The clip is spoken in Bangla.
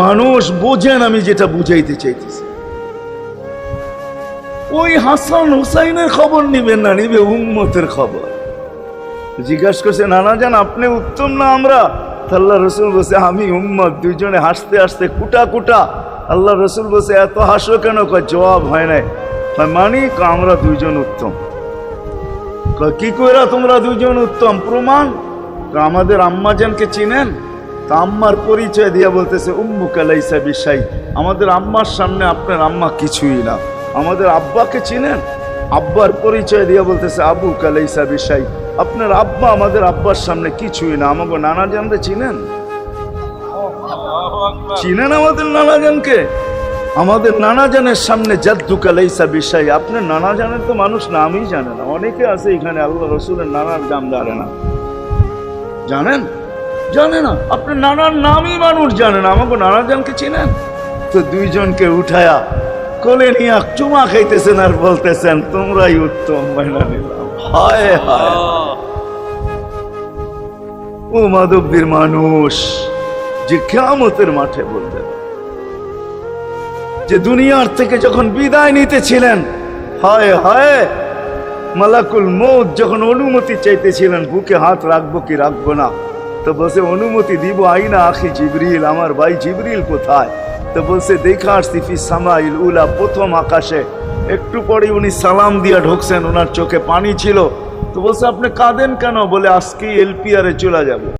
মানুষ বোঝেন আমি যেটা বুঝাইতে চাইতেছি। ওই হাসান হুসাইনের খবর নিবেন না, নিবে উম্মতের খবর। জিজ্ঞাসা করছে, নানা জান, আপনি উত্তম না আমরা? আল্লাহ রসুল বসে আমি উম্মত, দুইজনে হাসতে হাসতে কুটা কুটা। আল্লাহ রসুল বসে এত হাসো কেন? কয়, জবাব হয় নাই। মানি আমরা দুইজন উত্তম। কি কইরা তোমরা দুইজন উত্তম? প্রমাণ আমাদের আম্মাজানকে চিনেন? তা আম্মার পরিচয় দিয়া বলতেছে উম্মু কালাইসা বিশাই। আমাদের আম্মার সামনে আপনার আম্মা কিছুই না। আমাদের আব্বাকে চিনেন? আব্বার পরিচয় দিয়া বলতেছে আবু কালাইসা বিশাই। আপনার আব্বা আমাদের আব্বার সামনে কিছুই না। আমাকে নানা জানতে চিনেন? চিনেন আমাদের নানা জানকে আমাদের নানা জানের সামনে জাদ্দু কালাইসা বিষয় আপনার নানা জানের তো মানুষ নামই জানে না। অনেকে আছে এখানে আল্লাহ রসুলের নানার দাম জানে না। জানেন? জানে না। আপনার নানার নামই মানুষ জানে না। আমাকে নানা জানকে চিনেন তো দুইজনকে উঠায়া কোলে নিয়ে চুমা খাইতেছেন আর বলতেছেন, তোমরাই উত্তম মাইনা নিলাম। হায় হায়। ও মাধবীর মানুষ, যে কেয়ামতের মাঠে বলবেন যে দুনিয়ার থেকে যখন বিদায় নিতেছিলেন, হায় হায়, মালাকুল মৌত যখন অনুমতি চাইতেছিলেন, বুকে হাত রাখব কি রাখব না? তো বলছে, অনুমতি দিব আইনা, আখি জিবরিল, আমার ভাই জিবরিল কোথায়? তো বলছে, দেখা আসছি, ফি সামাইল উলা প্রথম আকাশে। একটু পরে উনি সালাম দিয়া ঢুকছেন ওনার চোখে পানি ছিল। তো বলছে, আপনি কাঁদেন কেন? বলে, আজকেই এলপিআরে চলে যাব।